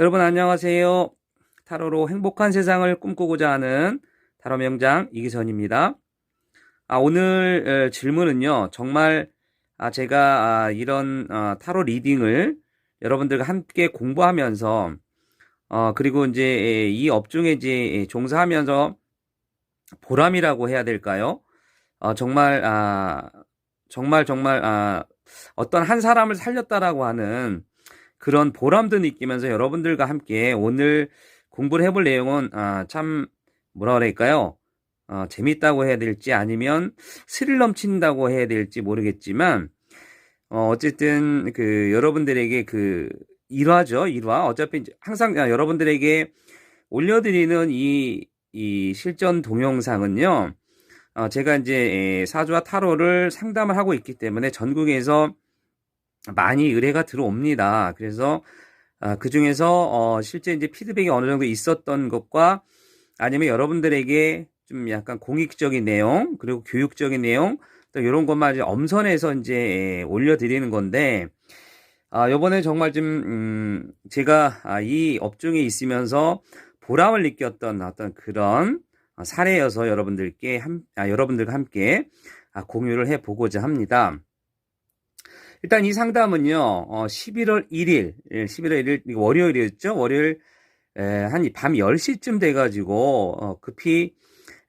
여러분 안녕하세요. 타로로 행복한 세상을 꿈꾸고자 하는 타로 명장 이기선입니다. 아, 오늘 에, 질문은요. 정말 아, 제가 아, 이런 어, 타로 리딩을 여러분들과 함께 공부하면서 어, 그리고 이제 에, 이 업종에 이제 종사하면서 보람이라고 해야 될까요? 어, 정말 아, 정말 정말 아, 어떤 한 사람을 살렸다라고 하는 그런 보람도 느끼면서 여러분들과 함께 오늘 공부를 해볼 내용은 아, 참 뭐라 그럴까요? 어, 재밌다고 해야 될지 아니면 스릴 넘친다고 해야 될지 모르겠지만 어, 어쨌든 그 여러분들에게 그 일화죠 일화 어차피 항상 아, 여러분들에게 올려드리는 이, 이 실전 동영상은요 어, 제가 이제 에, 사주와 타로를 상담을 하고 있기 때문에 전국에서 많이 의뢰가 들어옵니다. 그래서 아, 그 중에서 어, 실제 이제 피드백이 어느 정도 있었던 것과 아니면 여러분들에게 좀 약간 공익적인 내용 그리고 교육적인 내용 또 이런 것만 이제 엄선해서 이제 예, 올려드리는 건데 아, 요번에 정말 좀 음, 제가 아, 이 업종에 있으면서 보람을 느꼈던 어떤 그런 사례여서 여러분들께 함, 아, 여러분들과 함께 아, 공유를 해 보고자 합니다. 일단 이 상담은요, 어, 11월 1일, 11월 1일, 이거 월요일이었죠? 월요일, 한 밤 10시쯤 돼가지고, 어, 급히,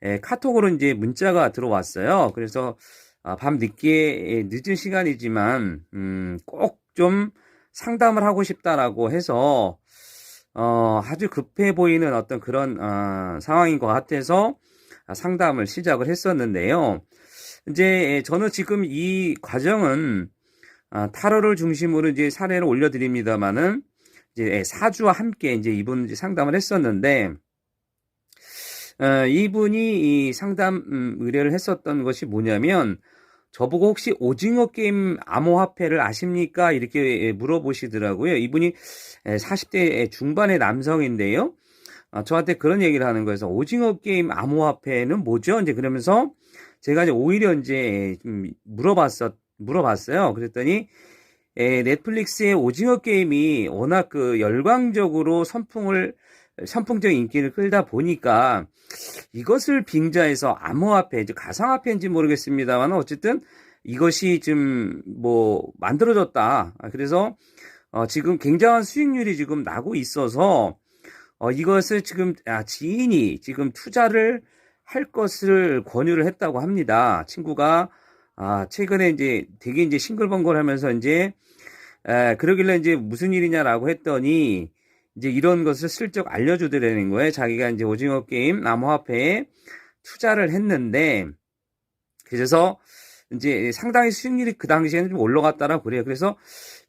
에, 카톡으로 이제 문자가 들어왔어요. 그래서, 아, 밤 늦게, 늦은 시간이지만, 음, 꼭 좀 상담을 하고 싶다라고 해서, 어, 아주 급해 보이는 어떤 그런, 어, 상황인 것 같아서 상담을 시작을 했었는데요. 이제 저는 지금 이 과정은 아, 타로를 중심으로 이제 사례를 올려드립니다만은 이제 예, 사주와 함께 이제 이분 이제 상담을 했었는데 어, 이분이 이 상담 음, 의뢰를 했었던 것이 뭐냐면 저보고 혹시 오징어 게임 암호화폐를 아십니까? 이렇게 예, 물어보시더라고요. 이분이 40대 예, 중반의 남성인데요. 아, 저한테 그런 얘기를 하는 거예요. 오징어 게임 암호화폐는 뭐죠? 이제 그러면서 제가 이제 오히려 이제 좀 물어봤었 물어봤어요. 그랬더니 에, 넷플릭스의 오징어 게임이 워낙 그 열광적으로 선풍을 선풍적인 인기를 끌다 보니까 이것을 빙자해서 암호화폐, 이제 가상화폐인지 모르겠습니다만 어쨌든 이것이 좀 뭐 만들어졌다. 그래서 어, 지금 굉장한 수익률이 지금 나고 있어서 어, 이것을 지금 아, 지인이 지금 투자를 할 것을 권유를 했다고 합니다. 친구가 아, 최근에 이제 되게 이제 싱글벙글 하면서 이제, 에, 그러길래 이제 무슨 일이냐라고 했더니, 이제 이런 것을 슬쩍 알려주더라는 거예요. 자기가 이제 오징어 게임 암호화폐에 투자를 했는데, 그래서 이제 상당히 수익률이 그 당시에는 좀 올라갔다라고 그래요. 그래서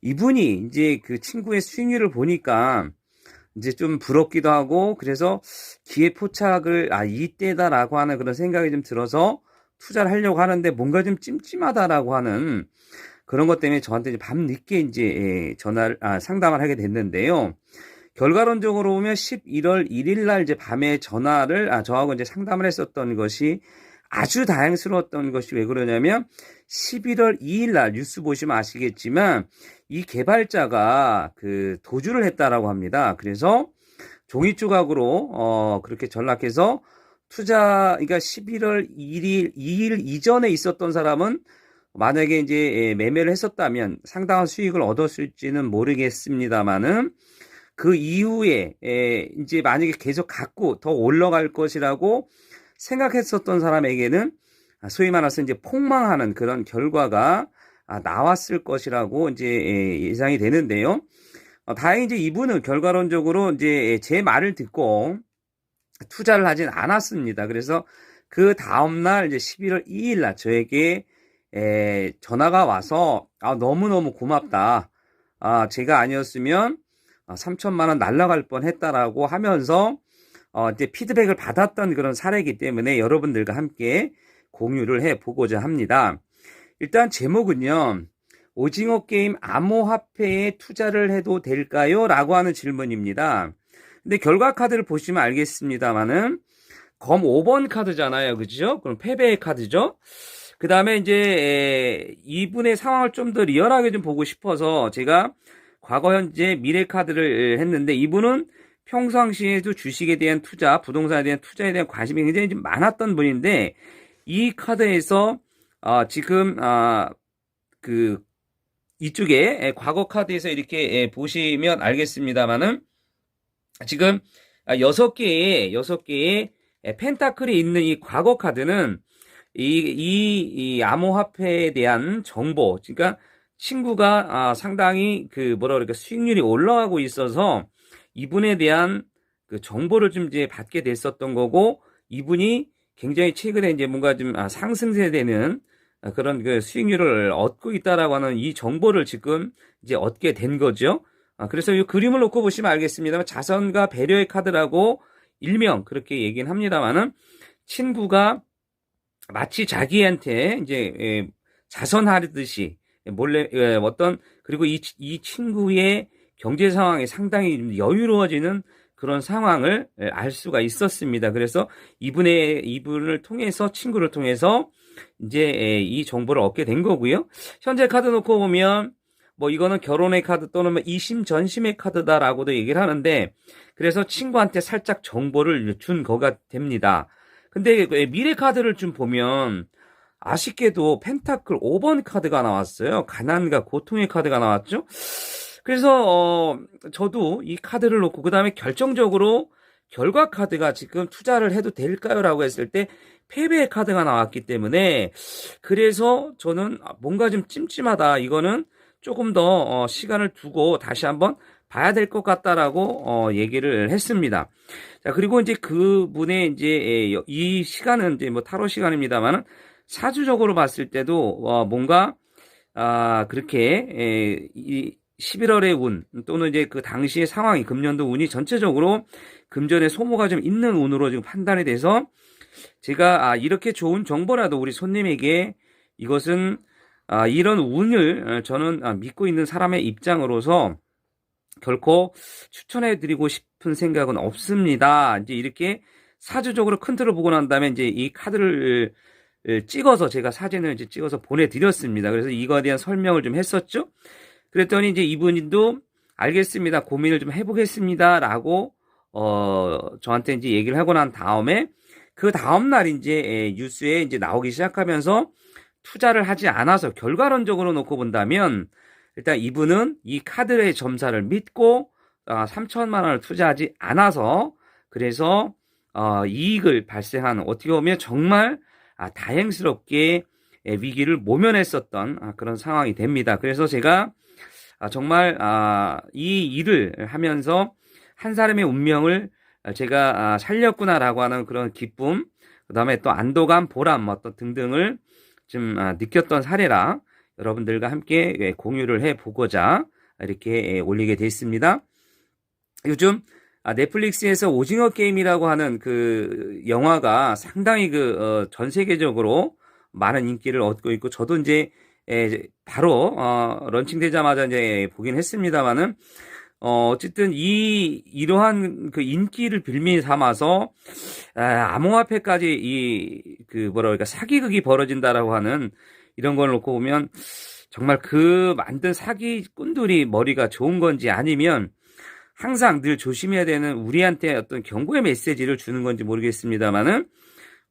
이분이 이제 그 친구의 수익률을 보니까 이제 좀 부럽기도 하고, 그래서 기회 포착을, 아, 이때다라고 하는 그런 생각이 좀 들어서, 투자를 하려고 하는데 뭔가 좀 찜찜하다라고 하는 그런 것 때문에 저한테 이제 밤 늦게 이제 예, 전화를 아, 상담을 하게 됐는데요. 결과론적으로 보면 11월 1일 날 이제 밤에 전화를 아 저하고 이제 상담을 했었던 것이 아주 다양스러웠던 것이 왜 그러냐면 11월 2일 날 뉴스 보시면 아시겠지만 이 개발자가 그 도주를 했다라고 합니다. 그래서 종이 조각으로 어 그렇게 전락해서 투자, 그러니까 11월 1일, 2일 이전에 있었던 사람은 만약에 이제 예, 매매를 했었다면 상당한 수익을 얻었을지는 모르겠습니다만은 그 이후에 예, 이제 만약에 계속 갖고 더 올라갈 것이라고 생각했었던 사람에게는 소위 말해서 이제 폭망하는 그런 결과가 아, 나왔을 것이라고 이제 예, 예상이 되는데요. 어, 다행히 이제 이분은 결과론적으로 이제 제 말을 듣고 투자를 하진 않았습니다. 그래서 그 다음날 이제 11월 2일 날 저에게 에, 전화가 와서 아, 너무너무 고맙다. 아, 제가 아니었으면 3천만 어, 원 날라갈 뻔 했다라고 하면서 어, 이제 피드백을 받았던 그런 사례이기 때문에 여러분들과 함께 공유를 해 보고자 합니다. 일단 제목은요. 오징어 게임 암호화폐에 투자를 해도 될까요? 라고 하는 질문입니다. 근데 결과 카드를 보시면 알겠습니다만은 검 5번 카드잖아요. 그죠? 그럼 패배의 카드죠? 그 다음에 이제 이분의 상황을 좀 더 리얼하게 좀 보고 싶어서 제가 과거, 현재, 미래 카드를 했는데 이분은 평상시에도 주식에 대한 투자, 부동산에 대한 투자에 대한 관심이 굉장히 좀 많았던 분인데 이 카드에서 어, 지금 아, 그 이쪽에 예, 과거 카드에서 이렇게 예, 보시면 알겠습니다만은 지금 아, 여섯 개의 여섯 개의 예, 펜타클이 있는 이 과거 카드는 이, 이, 이 암호화폐에 대한 정보, 그러니까 친구가 아, 상당히 그 뭐라 그럴까 수익률이 올라가고 있어서 이분에 대한 그 정보를 좀 이제 받게 됐었던 거고 이분이 굉장히 최근에 이제 뭔가 좀 아, 상승세 되는 아, 그런 그 수익률을 얻고 있다라고 하는 이 정보를 지금 이제 얻게 된 거죠. 아, 그래서 이 그림을 놓고 보시면 알겠습니다만 자선과 배려의 카드라고 일명 그렇게 얘기는 합니다만은 친구가 마치 자기한테 이제 예, 자선하듯이 몰래 예, 어떤 그리고 이, 이 친구의 경제 상황이 상당히 여유로워지는 그런 상황을 예, 알 수가 있었습니다. 그래서 이분의 이분을 통해서 친구를 통해서 이제 예, 이 정보를 얻게 된 거고요. 현재 카드 놓고 보면 뭐 이거는 결혼의 카드 또는 뭐 이심 전심의 카드다라고도 얘기를 하는데 그래서 친구한테 살짝 정보를 준 거가 됩니다. 근데 그 미래 카드를 좀 보면 아쉽게도 펜타클 5번 카드가 나왔어요. 가난과 고통의 카드가 나왔죠. 그래서 어 저도 이 카드를 놓고 그다음에 결정적으로 결과 카드가 지금 투자를 해도 될까요라고 했을 때 패배의 카드가 나왔기 때문에 그래서 저는 뭔가 좀 찜찜하다. 이거는 조금 더 어, 시간을 두고 다시 한번 봐야 될 것 같다라고 어, 얘기를 했습니다. 자 그리고 이제 그분의 이제 이 시간은 이제 뭐 타로 시간입니다만은 사주적으로 봤을 때도 어, 뭔가 아 그렇게 에, 이 11월의 운 또는 이제 그 당시의 상황이 금년도 운이 전체적으로 금전의 소모가 좀 있는 운으로 지금 판단이 돼서 제가 아 이렇게 좋은 정보라도 우리 손님에게 이것은 아 이런 운을 어, 저는 아, 믿고 있는 사람의 입장으로서 결코 추천해 드리고 싶은 생각은 없습니다. 이제 이렇게 사주적으로 큰 틀을 보고 난 다음에 이제 이 카드를 찍어서 제가 사진을 이제 찍어서 보내드렸습니다. 그래서 이거에 대한 설명을 좀 했었죠. 그랬더니 이제 이분도 알겠습니다. 고민을 좀 해보겠습니다. 라고, 어, 저한테 이제 얘기를 하고 난 다음에 그 다음날 이제 뉴스에 이제 나오기 시작하면서 투자를 하지 않아서 결과론적으로 놓고 본다면 일단 이분은 이 카드의 점사를 믿고 어, 3천만 원을 투자하지 않아서 그래서 어, 이익을 발생한 어떻게 보면 정말 아, 다행스럽게 위기를 모면했었던 아, 그런 상황이 됩니다. 그래서 제가 아, 정말 아, 이 일을 하면서 한 사람의 운명을 제가 아, 살렸구나라고 하는 그런 기쁨, 그 다음에 또 안도감, 보람, 뭐또 등등을 좀 느꼈던 사례라 여러분들과 함께 예, 공유를 해 보고자 이렇게 예, 올리게 됐습니다. 요즘 넷플릭스에서 오징어 게임이라고 하는 그 영화가 상당히 그전 어, 세계적으로 많은 인기를 얻고 있고 저도 이제 예, 바로 어, 런칭되자마자 이제 보긴 했습니다만은 어, 어쨌든 이 이러한 그 인기를 빌미 삼아서 아, 암호화폐까지 이 그 뭐라 그럴까 사기극이 벌어진다라고 하는 이런 걸 놓고 보면 정말 그 만든 사기꾼들이 머리가 좋은 건지 아니면 항상 늘 조심해야 되는 우리한테 어떤 경고의 메시지를 주는 건지 모르겠습니다만은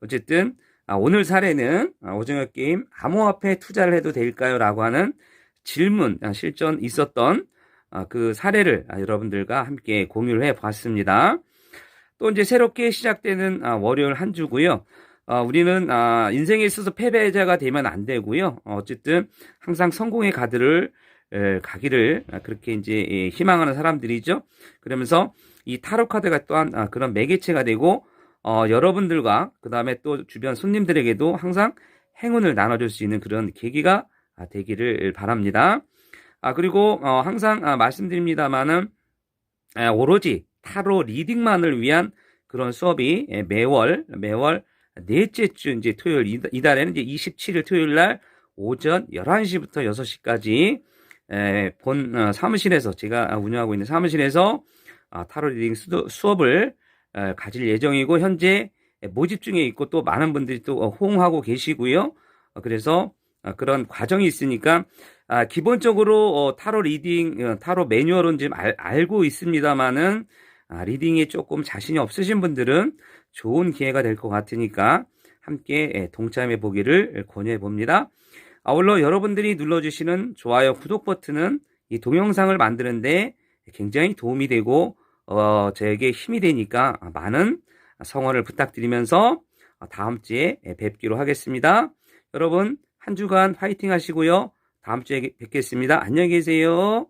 어쨌든 아, 오늘 사례는 아, 오징어 게임 암호화폐 투자를 해도 될까요? 라고 하는 질문, 아, 실전 있었던 그 사례를 여러분들과 함께 공유를 해 봤습니다. 또 이제 새롭게 시작되는 월요일 한 주고요. 우리는 인생에 있어서 패배자가 되면 안 되고요. 어쨌든 항상 성공의 가드를 가기를 그렇게 이제 예, 희망하는 사람들이죠. 그러면서 이 타로 카드가 또한 그런 매개체가 되고 어, 여러분들과 그 다음에 또 주변 손님들에게도 항상 행운을 나눠줄 수 있는 그런 계기가 아, 되기를 바랍니다. 아, 그리고 어, 항상 아, 말씀드립니다만은 아, 오로지 타로 리딩만을 위한 그런 수업이 예, 매월 매월 넷째 주 이제 토요일 이달에는 이제 27일 토요일 날 오전 11시부터 6시까지 에, 본 어, 사무실에서 제가 운영하고 있는 사무실에서 아, 타로 리딩 수업을 가질 예정이고 현재 모집 중에 있고 또 많은 분들이 또 호응하고 계시고요. 어, 그래서 어, 그런 과정이 있으니까 아, 기본적으로 어, 타로 리딩, 어, 타로 매뉴얼은 지금 알, 알고 있습니다만은 아, 리딩에 조금 자신이 없으신 분들은 좋은 기회가 될 것 같으니까 함께 예, 동참해 보기를 권유해 봅니다. 아울러 여러분들이 눌러주시는 좋아요, 구독 버튼은 이 동영상을 만드는데 굉장히 도움이 되고 어, 저에게 힘이 되니까 많은 성원을 부탁드리면서 다음 주에 뵙기로 하겠습니다. 여러분 한 주간 화이팅 하시고요. 다음 주에 뵙겠습니다. 안녕히 계세요.